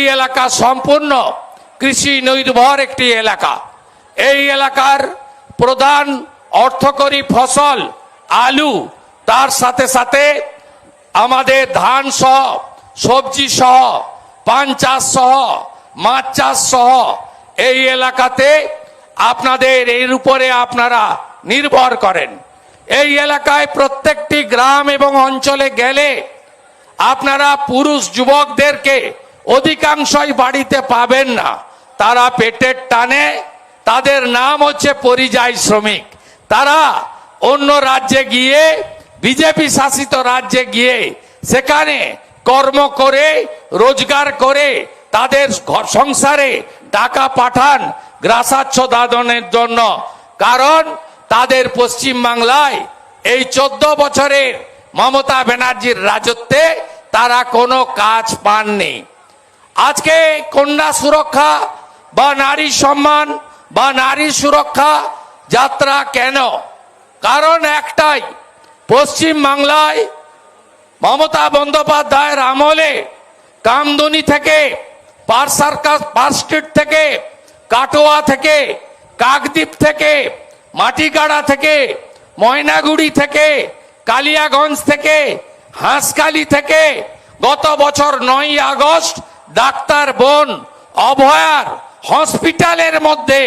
এই এলাকা সম্পূর্ণ কৃষি নির্ভর একটি এলাকা। এই এলাকার প্রধান অর্থকরী ফসল আলু, তার সাথে সাথে আমাদের ধান সহ, সবজি সহ, পান চাষ সহ, মাছ চাষ সহ এই এলাকাতে আপনাদের এর উপরে আপনারা নির্ভর করেন। এই এলাকায় প্রত্যেকটি গ্রাম এবং অঞ্চলে গেলে আপনারা পুরুষ যুবকদেরকে অধিকাংশই বাড়িতে পাবেন না। তারা পেটের টানে, তাদের নাম হচ্ছে পরিযায়ী শ্রমিক। তারা অন্য রাজ্যে গিয়ে, বিজেপি শাসিত রাজ্যে গিয়ে, সেখানে কর্ম করে, রোজগার করে, তাদের ঘর সংসারে টাকা পাঠান গ্রাসাচ্ছ দাদনের জন্য। কারণ তাদের পশ্চিম বাংলায় এই চোদ্দ বছরের মমতা ব্যানার্জির রাজত্বে তারা কোনো কাজ পাননি। আজকে কন্যা সুরক্ষা বা নারী সম্মান বা নারী সুরক্ষা যাত্রা কেন? কারণ একটাই, পশ্চিম বাংলায় মমতা বন্দ্যোপাধ্যায়ের আমলে কামদুনি থেকে পার সার্কাস পার থেকে, কাটোয়া থেকে, কাকদ্বীপ থেকে মাটিগাড়া থেকে, ময়নাগুড়ি থেকে, কালিয়াগঞ্জ থেকে হাঁসকালি থেকে, গত বছর নয় আগস্ট ডাক্তার বোন অভয়ার হসপিটালের মধ্যে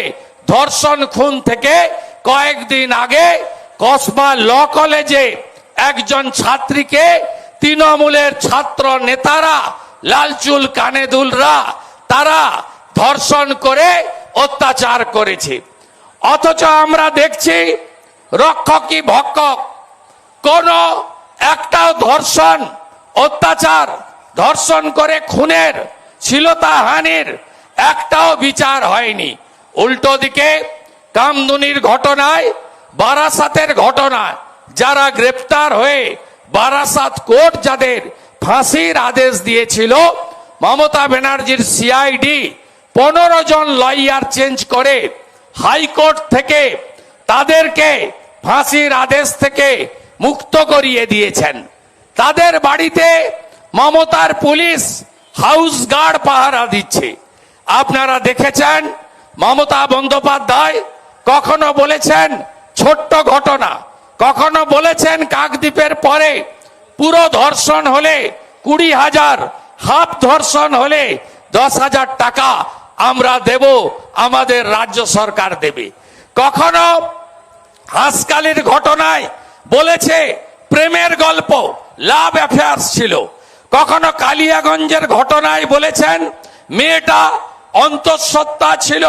ধর্ষণ খুন থেকে কয়েকদিন আগে কসবা ল কলেজে একজন ছাত্রীকে তৃণমূলের ছাত্র নেতারা লালচুল কানেদুলরা তারা ধর্ষণ করে অত্যাচার করেছে। অথচ আমরা দেখছি রক্ষকই ভক্ষক, কোন একটাও ধর্ষণ, অত্যাচার, ধর্ষণ করে খুনের শিলতাহানির একটাও বিচার হয়নি। উল্টো দিকে কামদুনির ঘটনায়, বারাসাতের ঘটনায় যারা গ্রেপ্তার হয়ে বারাসাত কোর্ট যাদের ফাঁসির আদেশ দিয়েছিল, মমতা ব্যানার্জির সিআইডি পনেরো জন লয়ার চেঞ্জ করে হাইকোর্ট থেকে তাদেরকে ফাঁসির আদেশ থেকে মুক্ত করিয়ে দিয়েছেন। তাদের বাড়িতে মমতার পুলিশ হাউস গার্ড পাহারা দিচ্ছে। আপনারা দেখেছেন মমতা বন্দ্যোপাধ্যায় কখনো বলেছেন ছোট্ট ঘটনা, কখনো বলেছেন কাকদ্বীপের পরে পুরো ধর্ষণ হলে কুড়ি হাজার, হাফ ধর্ষণ হলে দশ হাজার টাকা আমরা দেব, আমাদের রাজ্য সরকার দেবে। কখনো হাসকালির ঘটনায় বলেছে প্রেমের গল্প, লাভ অ্যাফেয়ার্স ছিল। কখনো কালিয়াগঞ্জের ঘটনায় বলেছেন, মেয়েটা অন্তঃসত্ত্বা ছিল।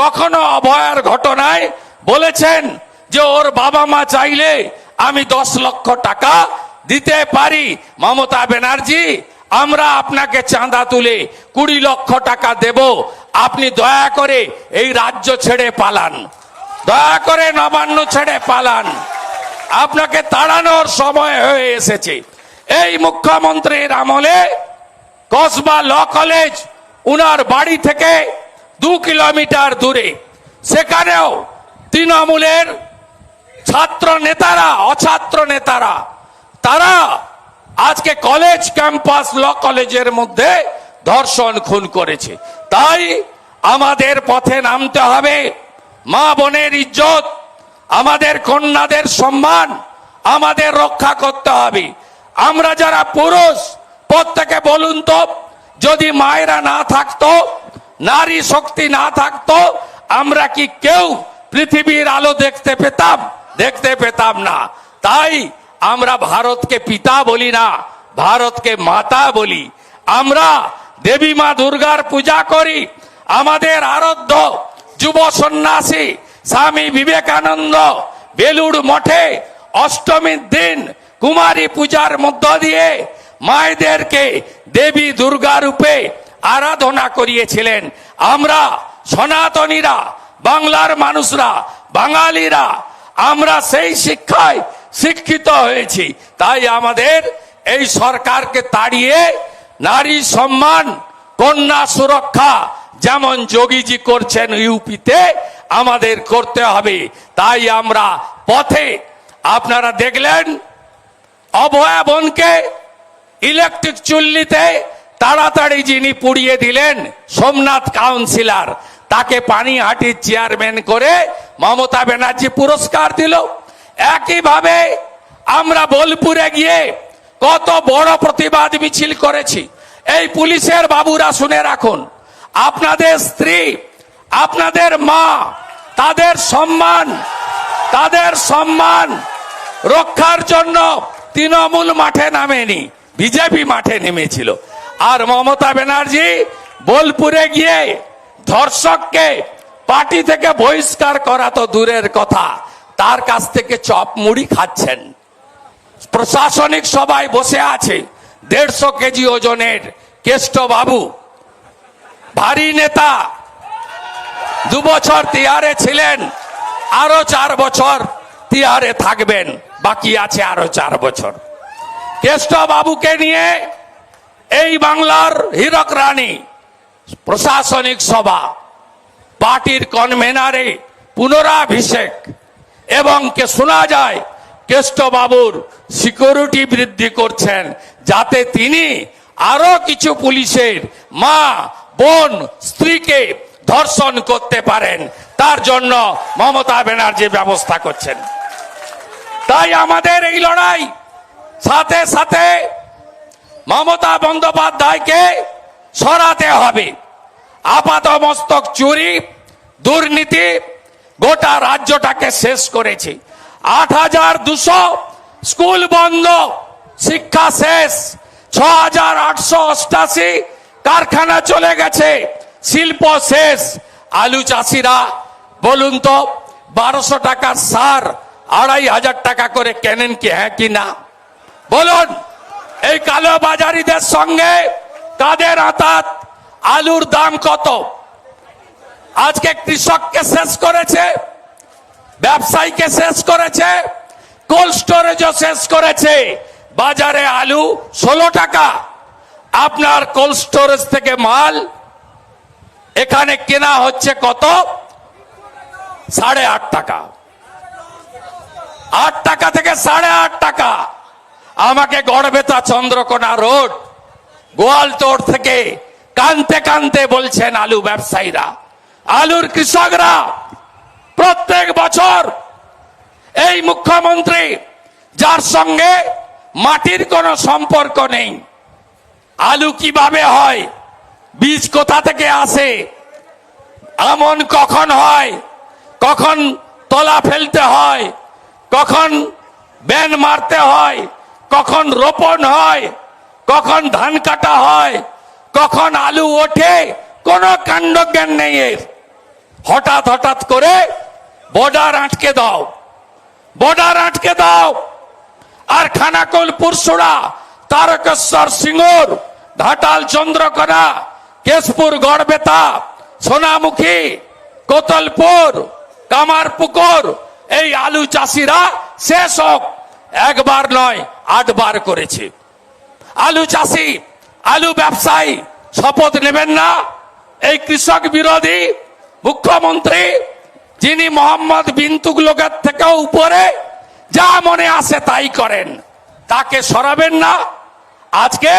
কখনো অভয়ার ঘটনায় বলেছেন যে ওর বাবা মা চাইলে আমি দশ লক্ষ টাকা দিতে পারি। মমতা ব্যানার্জি, আমরা আপনাকে চাঁদা তুলে কুড়ি লক্ষ টাকা দেব। আপনি দয়া করে এই রাজ্য ছেড়ে পালান। দয়া করে নবান্ন ছেড়ে পালান। আপনাকে তাড়ানোর সময় হয়ে এসেছে। এই মুখ্যমন্ত্রীর আমলে কসবা ল কলেজ উনার বাড়ি থেকে দু কিলোমিটার দূরে। সেখানেও তৃণমূলের ছাত্র নেতারা, অছাত্র নেতারা, তারা আজকে কলেজ ক্যাম্পাস ল কলেজের মধ্যে ধর্ষণ, খুন করেছে। তাই আমাদের পথে নামতে হবে। মা বোনের ইজ্জত, আমাদের কন্যাদের সম্মান, আমাদের রক্ষা করতে হবে। আমরা যারা পুরুষ, প্রত্যেকে বলুন তো, যদি মায়েরা না থাকতো, নারী শক্তি না থাকতো, আমরা কি কেউ পৃথিবীর আলো দেখতে পেতাম? দেখতে পেতাম না। তাই আমরা ভারতকে পিতা বলি না, ভারতকে মাতা বলি। আমরা দেবী মা দুর্গার পূজা করি। আমাদের আরাধ্য যুব সন্ন্যাসী স্বামী বিবেকানন্দ বেলুড় মঠে অষ্টমীর দিন কুমারী পূজার মধ্য দিয়ে মায়েদেরকে দেবী দুর্গা রূপে আরাধনা করিয়েছিলেন। আমরা সনাতনীরা, বাংলার মানুষরা, বাঙালিরা, আমরা সেই শিক্ষায় শিক্ষিত হয়েছি। তাই আমাদের এই সরকারকে তাড়িয়ে নারী সম্মান, কন্যা সুরক্ষা যেমন যোগীজি করছেন ইউপিতে, আমাদের করতে হবে। তাই আমরা পথে আপনারা দেখলেন অভয়া বোনকে ইলেকট্রিক চুল্লিতে তাড়াতাড়ি যিনি পুড়িয়ে দিলেন, সোমনাথ কাউন্সিলার তাকে পানিহাটির চেয়ারম্যান করে মমতা ব্যানার্জি পুরস্কার দিল। একইভাবে আমরা বোলপুরে গিয়ে কত বড় প্রতিবাদ মিছিল করেছি। এই পুলিশের বাবুরা শুনে রাখুন, আপনাদের স্ত্রী, আপনাদের মা, তাদের সম্মান তাদের সম্মান রক্ষার জন্য তৃণমূল মাঠে নামেনি, বিজেপি মাঠে নেমেছিল। আর মমতা ব্যানার্জি বোলপুরে গিয়ে ধর্ষককে পার্টি থেকে বহিষ্কার করা তো দূরের কথা, তার কাছ থেকে চপ মুড়ি খাচ্ছেন। প্রশাসনিক সভায় বসে আছে দেড়শো কেজি ওজনের কেষ্ট বাবু ভারী নেতা। দু বছর তিহারে ছিলেন আরও চার বছর তিহারে থাকবেন। বাকি আছে আরও চার বছর। কেষ্ট বাবুকে নিয়ে এই বাংলার হীরক রানী প্রশাসনিক সভা, পার্টির কনভেনারে পুনরাভিষেক এবং কে শোনা যায় কেষ্টবাবুর সিকিউরিটি বৃদ্ধি করছেন যাতে তিনি আরও কিছু পুলিশের মা, বোন, স্ত্রীকে ধর্ষণ করতে পারেন। তার জন্য মমতা ব্যানার্জি ব্যবস্থা করছেন। তাই আমাদের এই লড়াই, সাথে সাথে মমতা বন্দ্যোপাধ্যায়কে সরাতে হবে। আপাত মস্তক চুরি, দুর্নীতি গোটা রাজ্যটাকে শেষ করেছে। আট হাজার দুশো স্কুল বন্ধ, শিক্ষা শেষ। ছ হাজার আটশো অষ্টাশি কারখানা চলে গেছে, শিল্প শেষ। আলু চাষিরা, বলুন তো, বারোশো টাকার সার আড়াই হাজার টাকা করে কেনেন কি হ্যাঁ কি না? বলুন, এই কালো বাজারিদের সঙ্গে কাদের আতাত? আলুর দাম কত? আজকে কৃষককে শেষ করেছে, ব্যবসায়ীকে শেষ করেছে, কোল্ড স্টোরেজও শেষ করেছে। বাজারে আলু ষোলো টাকা। আপনার কোল্ড স্টোরেজ থেকে মাল এখানে কেনা হচ্ছে কত? সাড়ে আট টাকা। আট টাকা থেকে সাড়ে আট টাকা। আমাকে গড়বেতা চন্দ্রকোনা রোড গোয়ালতোড় থেকে কানতে কানতে বলছেন আলু ব্যবসায়ীরা। আলুর কৃষকরা প্রত্যেক বছর এই মুখ্যমন্ত্রী, যার সঙ্গে মাটির কোনো সম্পর্ক নেই, আলু কীভাবে হয়, বীজ কোথা থেকে আসে, আমন কখন হয়, কখন তলা ফেলতে হয় কখন ব্যান মারতে হয়, কখন রোপণ হয়, কখন ধান কাটা হয়, কখন আলু ওঠে, কোনো কাণ্ড জ্ঞান নেই এর। হঠাৎ হঠাৎ করে বর্ডার আটকে দাও, বর্ডার আটকে দাও। আর খানাকুল পুরসুড়া, তারকেশ্বর সিঙ্গুর, ঘাটাল চন্দ্রকোনা, কেশপুর গড়বেতা, সোনামুখী, কোতলপুর, কামারপুকুর এই আলু চাষিরা শেষ হোক। একবার নয়, আটবার করেছে। আলু চাষি, আলু ব্যবসায়ী, শপথ নেবেন না। এই কৃষক বিরোধী মুখ্যমন্ত্রী, যিনি মোহাম্মদ বিন তুগলকের থেকেও উপরে, যা মনে আসে তাই করেন। তাকে সরাবেন না। আজকে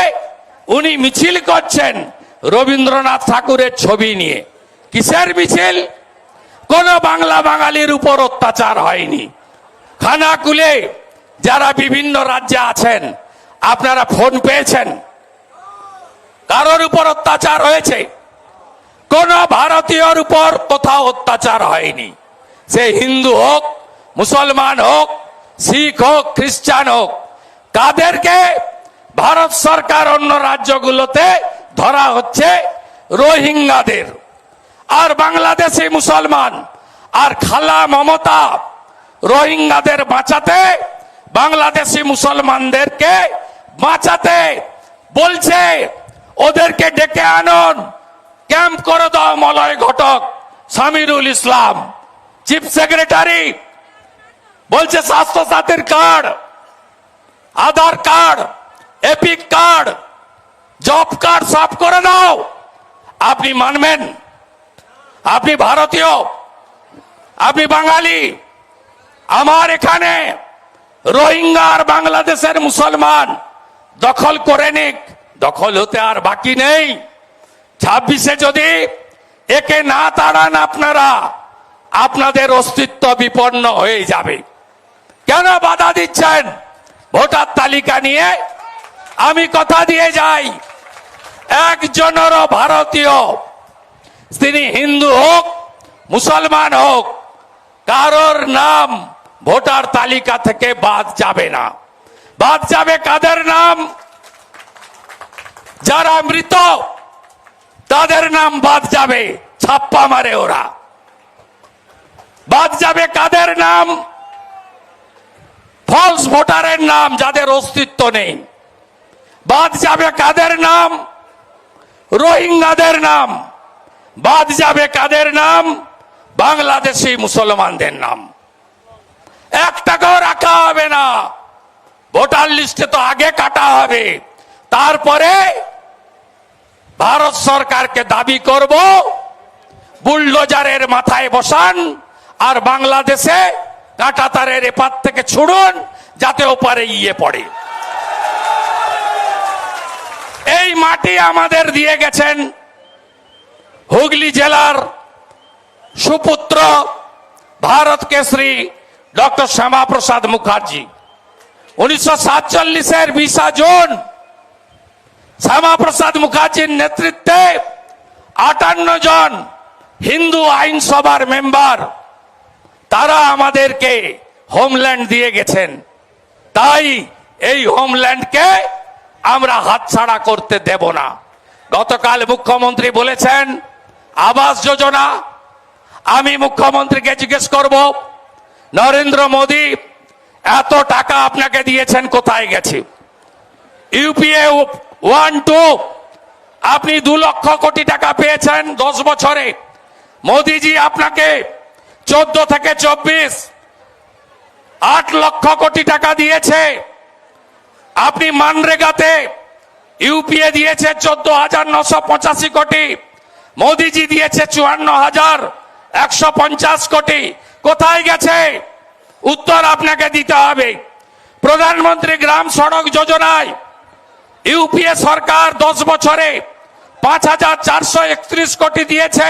উনি মিছিল করছেন রবীন্দ্রনাথ ঠাকুরের ছবি নিয়ে। কিসের মিছিল? কোন বাংলা বাঙালির উপর অত্যাচার হয়নি। খানাকুলে যারা বিভিন্ন রাজ্যে আছেন, আপনারা ফোন পেয়েছেন? কারোর উপর অত্যাচার হয়েছে? কোন ভারতীয়র উপর কোথাও অত্যাচার হয়নি। সে হিন্দু হোক, মুসলমান হোক, শিখ হোক, খ্রিস্টান হোক, কাদেরকে ভারত সরকার অন্য রাজ্যগুলোতে ধরা হচ্ছে রোহিঙ্গাদের। আর বাংলাদেশি মুসলমান, আর খালা মমতা রোহিঙ্গাদের বাঁচাতে বাংলাদেশি মুসলমানদেরকে বাঁচাতে বলছে, ওদেরকে ডেকে আনন। ক্যাম্প করে দাও মলয় ঘটক সামিরুল ইসলাম, চিফ সেক্রেটারি। বলছে স্বাস্থ্য সাথীর card, Aadhaar card, EPIC card, job card সব করে দাও। আপনি মানবেন? আপনি ভারতীয়, আপনি বাঙালি, আমার এখানে রোহিঙ্গা আর বাংলাদেশের মুসলমান দখল করে নিক। দখল হতে আর বাকি নেই। ছাব্বিশে যদি একে না তাড়ান আপনারা, আপনাদের অস্তিত্ব বিপন্ন হয়ে যাবে। কেন বাধা দিচ্ছেন? ভোটার তালিকা নিয়ে আমি কথা দিয়ে যাই। একজনেরও ভারতীয় তিনি হিন্দু হোক, মুসলমান হোক, কারোর নাম ভোটার তালিকা থেকে বাদ যাবে না। বাদ যাবে কাদের নাম? যারা মৃত, তাদের নাম বাদ যাবে, ছাপ্পা মারে ওরা। বাদ যাবে কাদের নাম? ফলস ভোটারের নাম যাদের অস্তিত্ব নেই। বাদ যাবে কাদের নাম? রোহিঙ্গাদের নাম। বাদ যাবে কাদের নাম? বাংলাদেশি মুসলমানদের নাম। এক টাকাও রাখা হবে না। ভোটার লিস্টে তো আগে কাটা হবে। তারপরে ভারত সরকারকে দাবি করব, বুলডোজারের মাথায় বসান আর বাংলাদেশে কাঁটা তারের এপার থেকে ছুড়ুন, যাতে ওপারে ইয়ে পড়ে। এই মাটি আমাদের দিয়ে গেছেন হুগলি জেলার সুপুত্র ভারত কেশরী ডক্টর শ্যামা প্রসাদ মুখার্জি। উনিশশো সাতচল্লিশের বিশা জুন শ্যামা প্রসাদ মুখার্জির নেতৃত্বে আটান্ন জন হিন্দু আইনসভার মেম্বার তারা আমাদেরকে হোমল্যান্ড দিয়ে গেছেন। তাই এই হোমল্যান্ডকে আমরা হাতছাড়া করতে দেব না। গতকাল মুখ্যমন্ত্রী বলেছেন আবাস যোজনা, আমি মুখ্যমন্ত্রীকে জিজ্ঞেস করব, নরেন্দ্র মোদী, এত টাকা আপনাকে দিয়েছেন, কোথায় গেছে? ইউপিএ ওয়ান টু, আপনি দু লক্ষ কোটি টাকা পেয়েছেন দশ বছরে। মোদিজি আপনাকে চোদ্দ থেকে চব্বিশ, আট লক্ষ কোটি টাকা দিয়েছে। আপনি মানরেগাতে ইউপিএ দিয়েছে চোদ্দ হাজার নশো পঁচাশি কোটি। মোদিজি দিয়েছে চুয়ান্ন হাজার একশো পঞ্চাশ কোটি। কোথায় গেছে? উত্তর আপনাকে দিতে হবে। প্রধানমন্ত্রী গ্রাম সড়ক যোজনায় ইউপিএ সরকার দশ বছরে পাঁচ হাজার চারশো একত্রিশ কোটি দিয়েছে।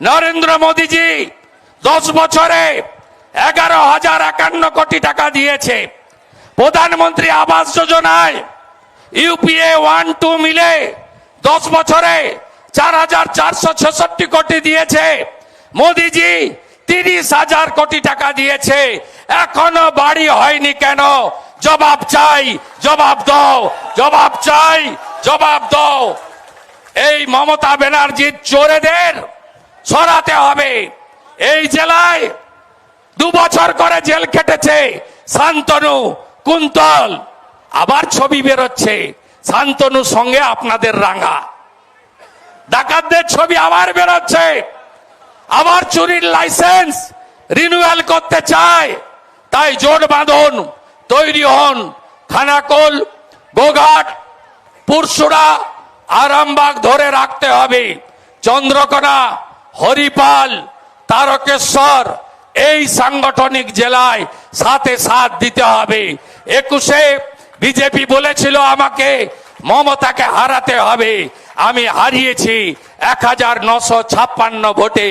নরেন্দ্র মোদীজি দশ বছরে এগারো হাজার একান্ন কোটি টাকা দিয়েছে। প্রধানমন্ত্রী আবাস যোজনায় ইউপিএ ওয়ান টু মিলে দশ বছরে চার হাজার চারশো ছেষট্টি কোটি দিয়েছে। মোদিজি, তিরিশ হাজার কোটি টাকা দিয়েছে। এখনও বাড়ি হয়নি কেন? জবাব চাই, জবাব দাও, জবাব চাই, জবাব দাও। এই মমতা ব্যানার্জির চোরেদের সরাতে হবে। এই জেলায় দু বছর করে জেল খেটেছে শান্তনু কুন্তল। আবার ছবি বেরোচ্ছে। শান্তনু সঙ্গে আপনাদের রাঙা। ডাকাতদের ছবি আবার বেরোচ্ছে। আবার চুরির লাইসেন্স রিনিউয়াল করতে চায়। তাই জোট বাঁধন, তৈরি হন খানাকোল, গোঘাট পুরসুরা আরামবাগ ধরে রাখতে হবে। চন্দ্রকোনা, হরিপাল, তারকেশ্বর, এই সাংগঠনিক জেলায় সাথে সাথ দিতে হবে। একুশে বিজেপি বলেছিল আমাকে মমতাকে হারাতে হবে। আমি হারিয়েছি এক হাজার নশো ছাপ্পান্ন ভোটে।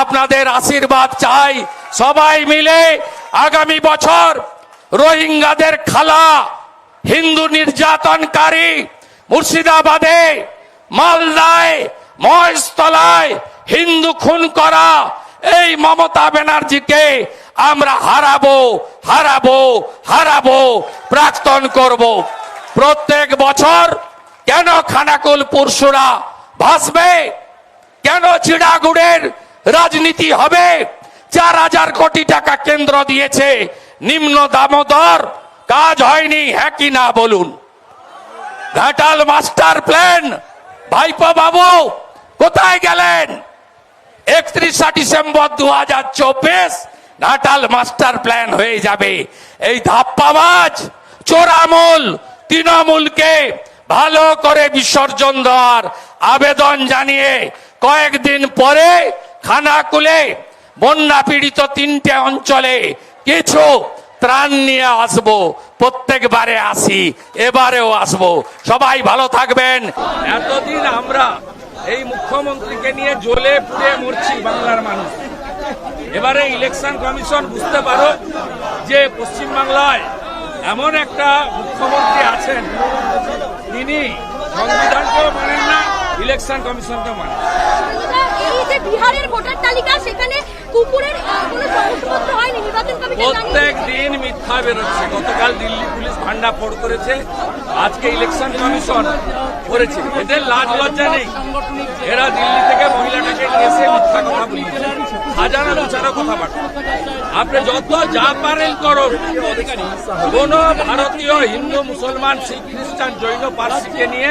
আপনাদের আশীর্বাদ চাই সবাই মিলে আগামী বছর রোহিঙ্গাদের খালা, হিন্দু নির্যাতনকারী মুর্শিদাবাদে, মালদায়, মহেশতলায় হিন্দু খুন করা। এই মমতা ব্যানার্জিকে আমরা হারাবো হারাবো হারাবো, প্রাক্তন করব। প্রত্যেক বছর কেন খানাকুল পুরসুরা ভাসবে? কেন চিড়াগুড়ের রাজনীতি হবে? চার হাজার কোটি টাকা কেন্দ্র দিয়েছে নিম্ন দামোদর। কাজ হয়নি হ্যাঁ কি না বলুন? Ghatal master plan. ভাইপো বাবু, কোথায় গেলেন? একত্রিশা ডিসেম্বর দু হাজার চব্বিশ ঘাটাল মাস্টার প্ল্যান হয়ে যাবে। এই ধাপ্পাবাজ, চোরামূল, তৃণমূলকে ভালো করে বিসর্জন দেওয়ার আবেদন জানিয়ে কয়েকদিন পরে খানাকুলে বন্যা পীড়িত তিনটে অঞ্চলে কিছু ত্রাণ নিয়ে আসব। প্রত্যেকবারে আসি, এবারেও আসব। সবাই ভালো থাকবেন। এতদিন আমরা এই মুখ্যমন্ত্রীকে নিয়ে জ্বলে পুড়ে মরছি বাংলার মানুষ। এবারে ইলেকশন কমিশন, বুঝতে পারো যে পশ্চিমবাংলায় এমন একটা মুখ্যমন্ত্রী আছেন তিনি সংবিধানকেও মানেন না। ইলেকশন কমিশনকেও মানেন না। এই যে বিহারের ভোটার তালিকা সেখানে কুকুরের কোনো শংসাপত্র হয়নি নির্বাচন কমিশন প্রত্যেক দিন মিথ্যা বেরোচ্ছে। গতকাল দিল্লি পুলিশ ভান্ডা ফোড় করেছে। আজকে ইলেকশন কমিশন করেছে। এদের লাজ লজ্জা নেই। এরা দিল্লি থেকে মহিলাটাকে এসে মিথ্যা কথা বলিয়েছে হাজারো বিচারও কথাবার্তা। আপনি যত যা পারেন করুন। কোন ভারতীয় হিন্দু মুসলমান শিখ খ্রিস্টান জৈন পার্সিকে নিয়ে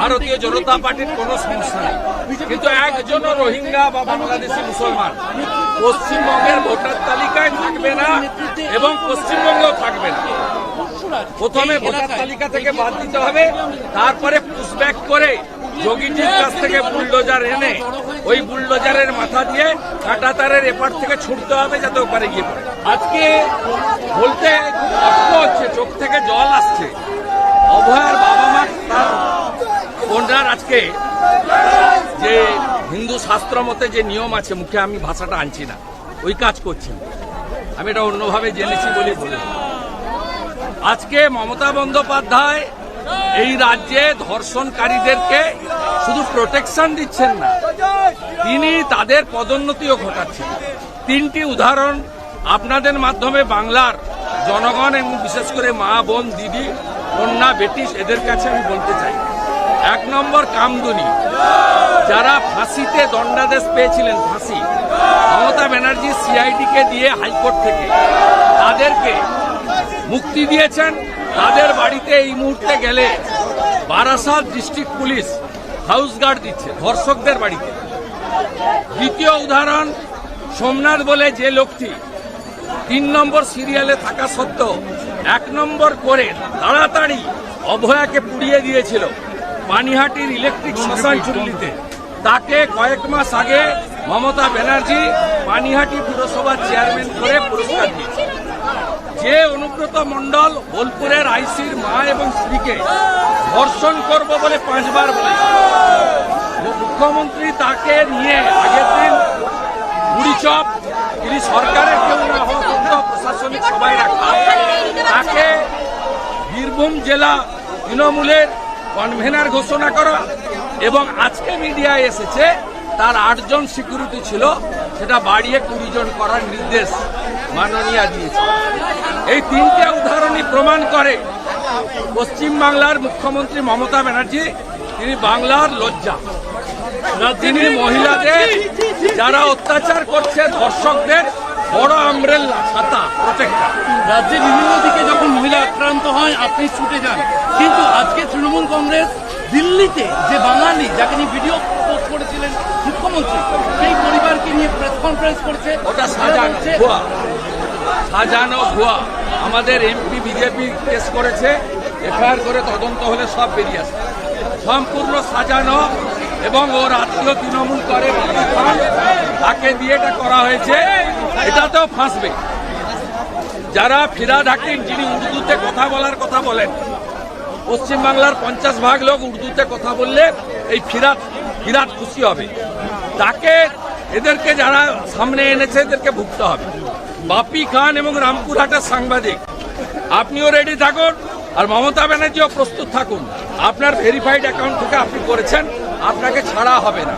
ভারতীয় জনতা পার্টির কোনো সমস্যা নেই। কিন্তু একজনও রোহিঙ্গা বা বাংলাদেশি মুসলমান পশ্চিমবঙ্গের ভোটার তালিকায় থাকবে না এবং পশ্চিমবঙ্গেও থাকবে না। প্রথমে ভোটার তালিকা থেকে বাদ দিতে হবে, তারপরে পুশব্যাক করে যোগীজির কাছ থেকে বুলডোজার এনে ওই বুলডোজারের মাথা দিয়ে কাঁটা তারের এপার থেকে ছুটতে হবে যাতে ওপারে গিয়ে পড়ে। আজকে বলতে কষ্ট হচ্ছে, চোখ থেকে জল আসছে। অভয়ার বাবা মা তার বোনরার আজকে যে হিন্দু শাস্ত্র মতে যে নিয়ম আছে, মুখে আমি ভাষাটা আনছি না, ওই কাজ করছেন আমি। এটা অন্যভাবে জেনেছি বলি আজকে মমতা বন্দ্যোপাধ্যায় এই রাজ্যে ধর্ষণকারীদেরকে শুধু প্রোটেকশন দিচ্ছেন না, তিনি তাদের পদোন্নতিও ঘটাচ্ছেন। তিনটি উদাহরণ আপনাদের মাধ্যমে বাংলার জনগণ এবং বিশেষ করে মা, বোন, দিদি, কন্যা বেটিস এদের কাছে আমি বলতে চাই। এক নম্বর কামদুনি। যারা ফাঁসিতে দণ্ডাদেশ পেয়েছিলেন, ফাঁসি। মমতা ব্যানার্জি সিআইডিকে দিয়ে হাইকোর্ট থেকে। তাদেরকে মুক্তি দিয়েছেন। তাদের বাড়িতে এই মুহূর্তে গেলে Barasat district police house guard দিচ্ছে, ধর্ষকদের বাড়িতে। দ্বিতীয় উদাহরণ, সোমনাথ বলে যে লোকটি তিন নম্বর সিরিয়ালে থাকা সত্ত্বেও এক নম্বর করে তাড়াতাড়ি অভয়াকে পুড়িয়ে দিয়েছিল। পানিহাটির ইলেকট্রিক শ্মশান চুল্লিতে। তাকে কয়েক মাস আগে মমতা ব্যানার্জি পানিহাটি পুরসভার চেয়ারম্যান করে পুরস্কার দিয়েছে যে অনুব্রত মণ্ডল বোলপুরের আইসির মা এবং স্ত্রীকে ধর্ষণ করব বলে পাঁচবার বলেছে মুখ্যমন্ত্রী তাকে নিয়ে আগের দিন বুড়িচপ তিনি সরকারের কেউ না অন্য প্রশাসনিক সবাই রাখা। তাকে বীরভূম জেলা তৃণমূলের কনভেনার ঘোষণা করা। এবং আজকে মিডিয়ায় এসেছে, তার আটজন সিকিউরিটি ছিল, সেটা বাড়িয়ে কুড়ি জন করার নির্দেশ মাননীয়া দিয়েছে। এই তিনটে উদাহরণই প্রমাণ করে পশ্চিমবাংলার মুখ্যমন্ত্রী মমতা ব্যানার্জি, তিনি বাংলার লজ্জা। তিনি মহিলাদের যারা অত্যাচার করছে ধর্ষকদের বড় আমরেল্লা ছাতা প্রোটেক্টর রাজ্যে বিভিন্ন দিকে যখন মহিলা আক্রান্ত হয় আপনি ছুটে যান। কিন্তু আজকে তৃণমূল কংগ্রেস দিল্লিতে যে বাঙালি যাকে নিয়ে ভিডিও পোস্ট করেছিলেন মুখ্যমন্ত্রী সেই পরিবারকে নিয়ে প্রেস কনফারেন্স করছে। ওটা সাজানো ভুয়া। সাজানো ভুয়া। আমাদের এমপি বিজেপি কেস করেছে। এফআইআর করে তদন্ত হলে সব বেরিয়ে আসে সম্পূর্ণ সাজানো এবং ওর আত্মীয় তৃণমূল করে তাকে দিয়ে এটা করা হয়েছে। এটা তো ফাঁসবে। যারা ফিরাদ হাকিম, যিনি উর্দুতে কথা বলার কথা বলেন, পশ্চিমবাংলার পঞ্চাশ ভাগ লোক উর্দুতে কথা বললে এই ফিরাত ফিরাত খুশি হবে। তাকে, এদেরকে যারা সামনে এনেছে, এদেরকে ভুগতে হবে। বাপি খান এবং রামপুরহাটের সাংবাদিক, আপনিও রেডি থাকুন, আর মমতা ব্যানার্জিও প্রস্তুত থাকুন। আপনার ভেরিফাইড অ্যাকাউন্ট থেকে আপনি করেছেন। আপনাকে ছাড়া হবে না।